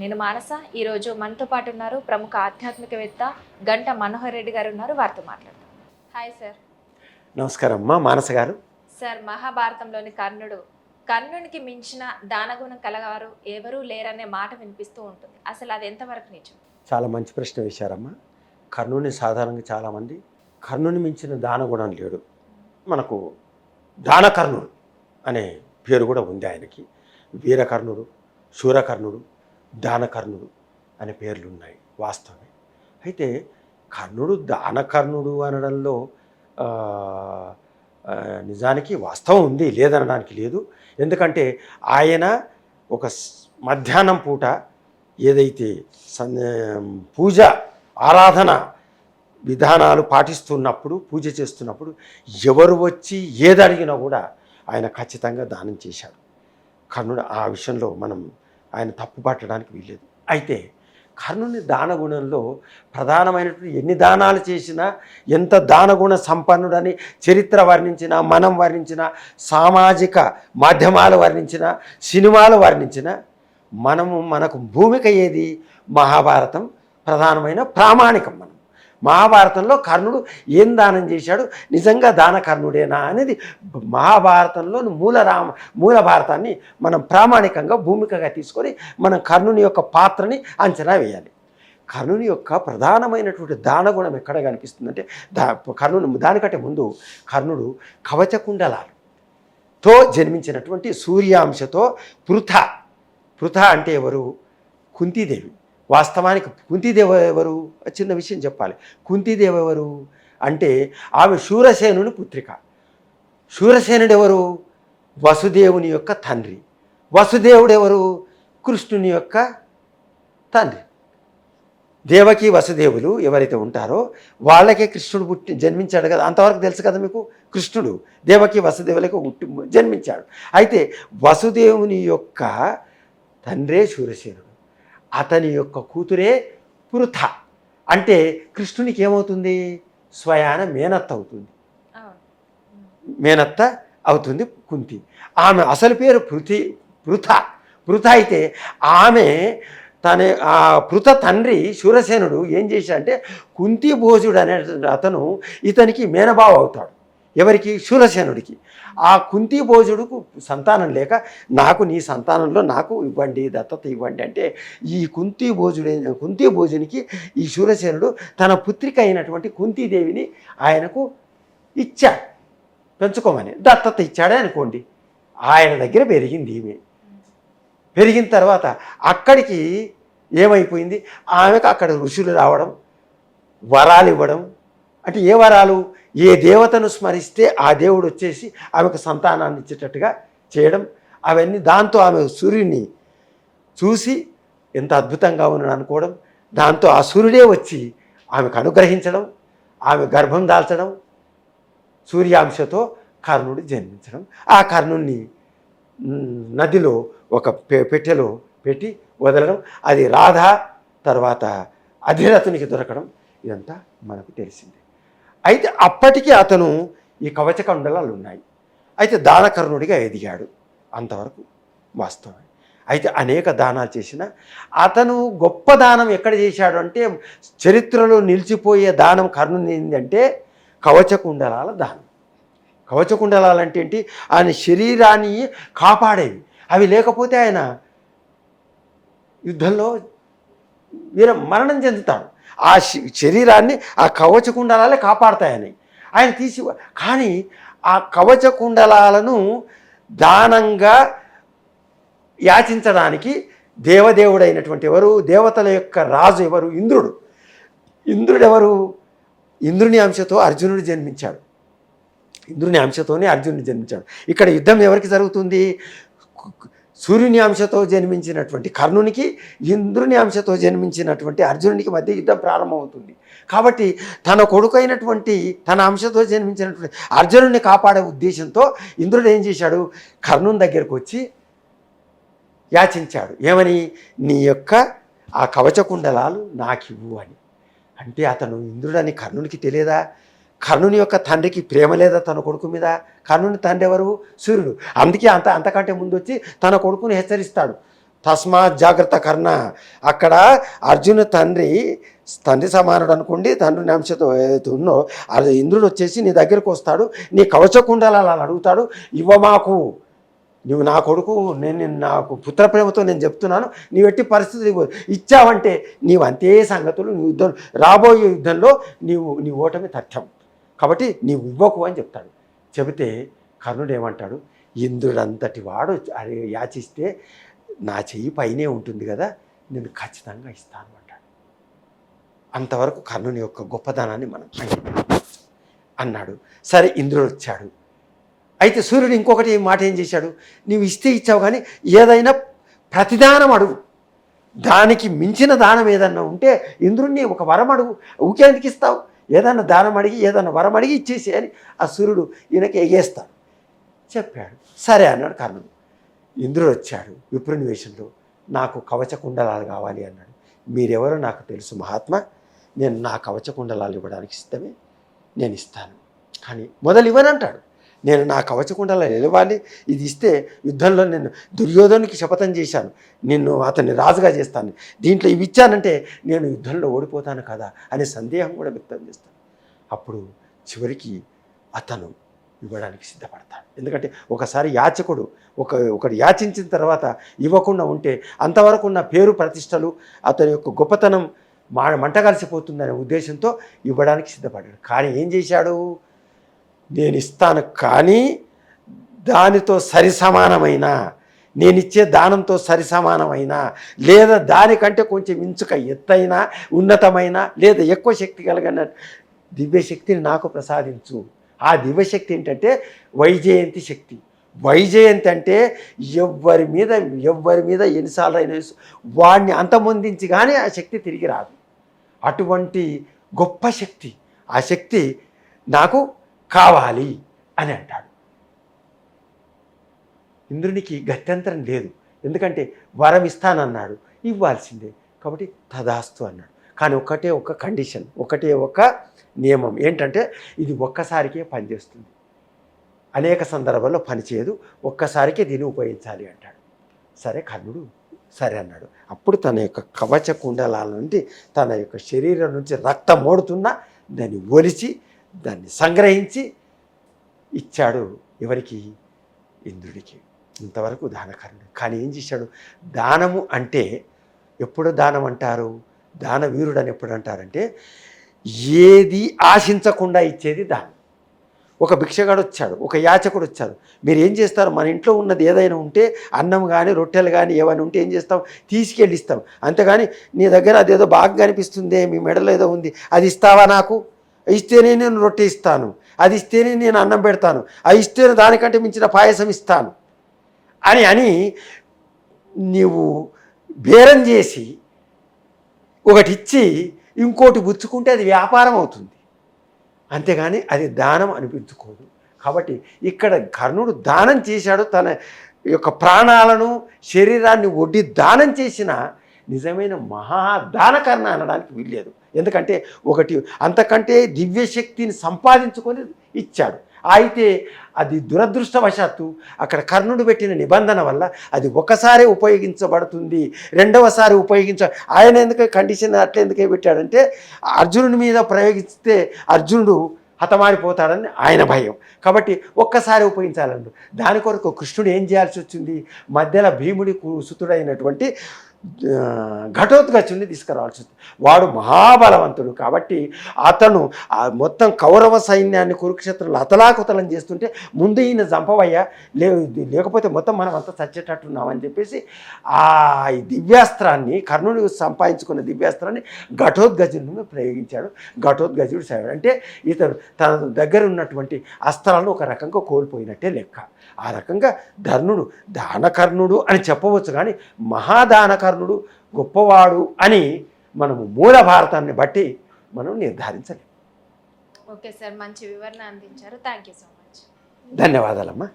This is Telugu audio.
నేను మానస. ఈరోజు మనతో పాటు ఉన్నారు ప్రముఖ ఆధ్యాత్మికవేత్త గంట మనోహర్ రెడ్డి గారు ఉన్నారు. వారితో మాట్లాడతాం హాయ్ సార్. నమస్కారం అమ్మా మానస గారు. సార్ మహాభారతంలోని కర్ణుడు. కర్ణునికి మించిన దానగుణం కలగారు ఎవరూ లేరనే మాట వినిపిస్తూ ఉంటుంది. అసలు అది ఎంతవరకు నిజం? చాలా మంచి ప్రశ్న వేశారమ్మా. కర్ణుని సాధారణంగా చాలామంది కర్ణుని మించిన దానగుణం లేడు. మనకు దానకర్ణుడు అనే పేరు కూడా ఉంది ఆయనకి. వీరకర్ణుడు శూరకర్ణుడు దానకర్ణుడు అనే పేర్లు ఉన్నాయి వాస్తవమే. అయితే కర్ణుడు దానకర్ణుడు అనడంలో నిజానికి వాస్తవం ఉంది లేదనడానికి లేదు. ఎందుకంటే ఆయన ఒక మధ్యాహ్నం పూట ఏదైతే పూజ ఆరాధన విధానాలు పాటిస్తున్నప్పుడు పూజ చేస్తున్నప్పుడు ఎవరు వచ్చి ఏది అడిగినా కూడా ఆయన ఖచ్చితంగా దానం చేశాడు. కర్ణుడు ఆ విషయంలో మనం ఆయన తప్పు పట్టడానికి వీల్లేదు. అయితే కర్ణుని దానగుణంలో ప్రధానమైనటువంటి ఎన్ని దానాలు చేసినా ఎంత దానగుణ సంపన్నుడని చరిత్ర వర్ణించినా మనం వర్ణించిన సామాజిక మాధ్యమాలు వర్ణించిన సినిమాలు వర్ణించిన మనము మనకు భూమిక ఏది? మహాభారతం ప్రధానమైన ప్రామాణికం మనం. మహాభారతంలో కర్ణుడు ఏం దానం చేశాడు? నిజంగా దాన కర్ణుడేనా అనేది మహాభారతంలో మూల రామ మూల భారతాన్ని మనం ప్రామాణికంగా భూమికగా తీసుకొని మనం కర్ణుని యొక్క పాత్రని అంచనా వేయాలి. కర్ణుని యొక్క ప్రధానమైనటువంటి దానగుణం ఎక్కడ కనిపిస్తుందంటే దా కర్ణుని దానికంటే ముందు కర్ణుడు కవచకుండలాలతో జన్మించినటువంటి సూర్యాంశతో పృథ. పృథ అంటే ఎవరు? కుంతీదేవి. వాస్తవానికి కుంతీదేవ ఎవరు? చిన్న విషయం చెప్పాలి. కుంతీదేవి ఎవరు? అంటే ఆమె శూరసేనుని పుత్రిక. శూరసేనుడు ఎవరు? వసుదేవుని యొక్క తండ్రి. వసుదేవుడు ఎవరు? కృష్ణుని యొక్క తండ్రి. దేవకి వసుదేవులు ఎవరైతే ఉంటారో వాళ్ళకే కృష్ణుడు పుట్టి జన్మించాడు కదా. అంతవరకు తెలుసు కదా మీకు? కృష్ణుడు దేవకి వసుదేవులకు పుట్టి జన్మించాడు. అయితే వసుదేవుని యొక్క తండ్రే శూరసేనుడు. అతని యొక్క కూతురే పృథ. అంటే కృష్ణునికి ఏమవుతుంది? స్వయాన మేనత్త అవుతుంది. మేనత్త అవుతుంది కుంతి. ఆమె అసలు పేరు పృథి పృథ. పృథ అయితే ఆమె తన ఆ పృథ తండ్రి శూరసేనుడు ఏం చేశాడంటే కుంతి భోజుడు అనే అతను ఇతనికి మేనబావ అవుతాడు. ఎవరికి? శూరసేనుడికి ఆ కుంతి భోజుడుకు సంతానం లేక నాకు నీ సంతానంలో నాకు ఇవ్వండి దత్తత ఇవ్వండి అంటే ఈ కుంతి భోజుడే కుంతి భోజునికి ఈ శూరసేనుడు తన పుత్రిక అయినటువంటి కుంతీదేవిని ఆయనకు ఇచ్చాడు పెంచుకోమని. దత్తత ఇచ్చాడే అనుకోండి. ఆయన దగ్గర పెరిగింది ఈమె. పెరిగిన తర్వాత అక్కడికి ఏమైపోయింది? ఆమెకు అక్కడ ఋషులు రావడం వరాలు ఇవ్వడం అంటే ఏ వరాలు? ఏ దేవతను స్మరిస్తే ఆ దేవుడు వచ్చేసి ఆమెకు సంతానాన్ని ఇచ్చేటట్టుగా చేయడం అవన్నీ దాంతో ఆమె సూర్యుని చూసి ఎంత అద్భుతంగా ఉన్నాడు అనుకోవడం దాంతో ఆ సూర్యుడే వచ్చి ఆమెకు అనుగ్రహించడం ఆమె గర్భం దాల్చడం సూర్యాంశతో కర్ణుడు జన్మించడం. ఆ కర్ణుణ్ణి నదిలో ఒక పె- పెట్టెలో పెట్టి వదలడం అది రాధ తర్వాత అధిరథునికి దొరకడం ఇదంతా మనకు తెలిసింది. అయితే అప్పటికీ అతను ఈ కవచకండలాలు ఉన్నాయి. అయితే దానకర్ణుడిగా ఎదిగాడు అంతవరకు వాస్తవం అయితే అనేక దానాలు చేసిన అతను గొప్ప దానం ఎక్కడ చేశాడు అంటే చరిత్రలో నిలిచిపోయే దానం కర్ణుని ఏంటంటే కవచకుండలాల దానం. కవచకుండలాలు అంటే ఏంటి? ఆయన శరీరాన్ని కాపాడేవి. అవి లేకపోతే ఆయన యుద్ధంలో వీర మరణం చెందుతాడు. ఆ శ- శరీరాన్ని ఆ కవచ కుండలాలే కాపాడతాయని. ఆయన తీసి కానీ ఆ కవచ కుండలాలను దానంగా యాచించడానికి దేవదేవుడైనటువంటి ఎవరు? దేవతల యొక్క రాజు ఎవరు? ఇంద్రుడు. ఇంద్రుడు ఎవరు ఇంద్రుని అంశతో అర్జునుడు జన్మించాడు. ఇంద్రుని అంశతోనే అర్జునుడు జన్మించాడు. ఇక్కడ యుద్ధం ఎవరికి జరుగుతుంది? సూర్యుని అంశతో జన్మించినటువంటి కర్ణునికి ఇంద్రుని అంశతో జన్మించినటువంటి అర్జునునికి మధ్య యుద్ధం ప్రారంభమవుతుంది. కాబట్టి తన కొడుకైనటువంటి తన అంశతో జన్మించినటువంటి అర్జునుడిని కాపాడే ఉద్దేశంతో ఇంద్రుడు ఏం చేశాడు? కర్ణుని దగ్గరకు వచ్చి యాచించాడు. ఏమని? నీ యొక్క ఆ కవచ కుండలాలు నాకు నాకివ్వు అని. అంటే అతను ఇంద్రుడని కర్ణునికి తెలియదా? కర్ణుని యొక్క తండ్రికి ప్రేమ లేదా తన కొడుకు మీద? కర్ణుని తండ్రి ఎవరు? సూర్యుడు. అందుకే అంత అంతకంటే ముందు వచ్చి తన కొడుకుని హెచ్చరిస్తాడు. తస్మాత్ జాగ్రత్త కర్ణ. అక్కడ అర్జున తండ్రి తండ్రి సమానుడు అనుకోండి తండ్రిని అంశతో ఏదైతే ఉన్నో అది ఇంద్రుడు వచ్చేసి నీ దగ్గరకు వస్తాడు నీ కవచకుండాలు అలా అడుగుతాడు ఇవ్వ మాకు. నువ్వు నా కొడుకు నేను నాకు పుత్ర ప్రేమతో నేను చెప్తున్నాను నీవు ఎట్టి పరిస్థితి ఇచ్చావంటే నీవు అంతే సంగతులు నీ యుద్ధం రాబోయే యుద్ధంలో నీవు నీ ఓటమి తథ్యం. కాబట్టి నీవు ఇవ్వకు అని చెప్తాడు. చెబితే కర్ణుడు ఏమంటాడు? ఇంద్రుడంతటి వాడు యాచిస్తే నా చెయ్యి పైనే ఉంటుంది కదా నేను ఖచ్చితంగా ఇస్తాను అంటాడు. అంతవరకు కర్ణుని యొక్క గొప్పతనాన్ని మనం అన్నాడు. సరే ఇంద్రుడు వచ్చాడు. అయితే సూర్యుడు ఇంకొకటి మాట ఏం చేశాడు? నీవు ఇస్తే ఇచ్చావు కానీ ఏదైనా ప్రతిదానం అడుగు. దానికి మించిన దానం ఏదన్నా ఉంటే ఇంద్రుణ్ణి ఒక వరం అడుగు. ఊకేందుకు ఇస్తావు? ఏదన్నా దానం అడిగి ఏదన్నా వరం అడిగి ఇచ్చేసి అని ఆ సూర్యుడు ఈయనకి ఎగేస్తాడు. చెప్పాడు సరే అన్నాడు కర్ణుడు. ఇంద్రుడు వచ్చాడు విప్రనివేశంలో నాకు కవచ కుండలాలు కావాలి అన్నాడు. మీరెవరో నాకు తెలుసు మహాత్మా నేను నా కవచ కుండలాలు ఇవ్వడానికి సిద్ధమే నేను ఇస్తాను. కానీ మొదలు ఇవ్వనంటాడు. నేను నా కవచ నిలవాలి ఇది ఇస్తే యుద్ధంలో నేను దుర్యోధనుకి శపథం చేశాను. నిన్ను అతన్ని రాజుగా చేస్తాను. దీంట్లో ఇవి ఇచ్చానంటే నేను యుద్ధంలో ఓడిపోతాను కదా అనే సందేహం కూడా వ్యక్తం చేస్తాను. అప్పుడు చివరికి అతను ఇవ్వడానికి సిద్ధపడతాడు. ఎందుకంటే ఒకసారి యాచకుడు ఒక ఒకటి యాచించిన తర్వాత ఇవ్వకుండా ఉంటే అంతవరకు ఉన్న పేరు ప్రతిష్టలు అతని యొక్క గొప్పతనం మా మంట కలిసిపోతుందనే ఉద్దేశంతో ఇవ్వడానికి సిద్ధపడ్డాడు. కానీ ఏం చేశాడు? నేను ఇస్తాను కానీ దానితో సరి సమానమైన నేనిచ్చే దానంతో సరి సమానమైన లేదా దానికంటే కొంచెం ఇంచుక ఎత్తైన ఉన్నతమైన లేదా ఎక్కువ శక్తి కలిగిన దివ్యశక్తిని నాకు ప్రసాదించు. ఆ దివ్యశక్తి ఏంటంటే వైజయంతి శక్తి. వైజయంతి అంటే ఎవ్వరి మీద ఎవ్వరి మీద ఎన్నిసార్లు అయిన వాడిని అంతమొందించి కానీ ఆ శక్తి తిరిగి రాదు. అటువంటి గొప్ప శక్తి ఆ శక్తి నాకు కావాలి అని అంటాడు. ఇంద్రునికి గత్యంతరం లేదు. ఎందుకంటే వరం ఇస్తానన్నాడు. ఇవ్వాల్సిందే. కాబట్టి తదాస్తు అన్నాడు. కానీ ఒకటే ఒక కండిషన్ ఒకటే ఒక నియమం. ఏంటంటే ఇది ఒక్కసారికే పనిచేస్తుంది. అనేక సందర్భాల్లో పనిచేయదు ఒక్కసారికే దీన్ని ఉపయోగించాలి అంటాడు. సరే కర్ణుడు సరే అన్నాడు. అప్పుడు తన యొక్క కవచ కుండలాల నుండి తన యొక్క శరీరం నుంచి రక్తం ఓడుతున్నా దాన్ని ఒలిచి దాన్ని సంగ్రహించి ఇచ్చాడు ఎవరికి? ఇంద్రుడికి. ఇంతవరకు దానకర్ణుడు. కానీ ఏం చేశాడు? దానము అంటే ఎప్పుడు దానం అంటారు? దాన వీరుడు అని ఎప్పుడు అంటారంటే ఏది ఆశించకుండా ఇచ్చేది దానం. ఒక భిక్షగాడు వచ్చాడు ఒక యాచకుడు వచ్చాడు. మీరు ఏం చేస్తారు? మన ఇంట్లో ఉన్నది ఏదైనా ఉంటే అన్నం కానీ రొట్టెలు కానీ ఏమైనా ఉంటే ఏం చేస్తాం? తీసుకెళ్ళి ఇస్తాం అంతేగాని నీ దగ్గర అదేదో బాగా కనిపిస్తుంది మీ మెడలో ఏదో ఉంది అది ఇస్తావా నాకు? ఇస్తేనే నేను రొట్టె ఇస్తాను. అది ఇస్తేనే నేను అన్నం పెడతాను. అది ఇస్తేనే దానికంటే మించిన పాయసం ఇస్తాను. అని అని నీవు బేరం చేసి ఒకటి ఇచ్చి ఇంకోటి పుచ్చుకుంటే అది వ్యాపారం అవుతుంది. అంతేగాని అది దానం అనిపించుకోదు. కాబట్టి ఇక్కడ కర్ణుడు దానం చేశాడు. తన యొక్క ప్రాణాలను శరీరాన్ని ఒడ్డి దానం చేసిన నిజమైన మహాదానకర్ణ అనడానికి వీల్లేదు. ఎందుకంటే ఒకటి అంతకంటే దివ్యశక్తిని సంపాదించుకొని ఇచ్చాడు. అయితే అది దురదృష్టవశాత్తు అక్కడ కర్ణుడు పెట్టిన నిబంధన వల్ల అది ఒకసారి ఉపయోగించబడుతుంది. రెండవసారి ఉపయోగించ ఆయన ఎందుకు కండిషన్ అట్లా ఎందుకే పెట్టాడంటే అర్జునుడి మీద ప్రయోగిస్తే అర్జునుడు హతమారిపోతాడని ఆయన భయం. కాబట్టి ఒక్కసారి ఉపయోగించాలండు. దాని కొరకు కృష్ణుడు ఏం చేయాల్సి వచ్చింది? మధ్యలో భీముడి సుతుడైనటువంటి ఘటోత్కచుని తీసుకురావాల్సి వచ్చింది వాడు మహాబలవంతుడు కాబట్టి అతను ఆ మొత్తం కౌరవ సైన్యాన్ని కురుక్షేత్రంలో అతలాకుతలం చేస్తుంటే ముందు ఈయన చంపవయ్యా లే లేకపోతే మొత్తం మనం అంతా చచ్చేటట్టున్నామని చెప్పేసి ఆ దివ్యాస్త్రాన్ని కర్ణుడు సంపాదించుకున్న దివ్యాస్త్రాన్ని ఘటోద్గజుని ప్రయోగించాడు. ఘటోద్గజుడు సేవాడు అంటే ఇతను తన దగ్గర ఉన్నటువంటి అస్త్రాలను ఒక రకంగా కోల్పోయినట్టే లెక్క. ఆ రకంగా ధర్ణుడు దానకర్ణుడు అని చెప్పవచ్చు కానీ మహాదానకర్ణుడు గొప్పవాడు అని మనము మూల భారతాన్ని బట్టి మనం నిర్ధారించలేం. ఓకే సార్ మంచి వివరణ అందించారు. Thank you so much. ధన్యవాదాలమ్మా.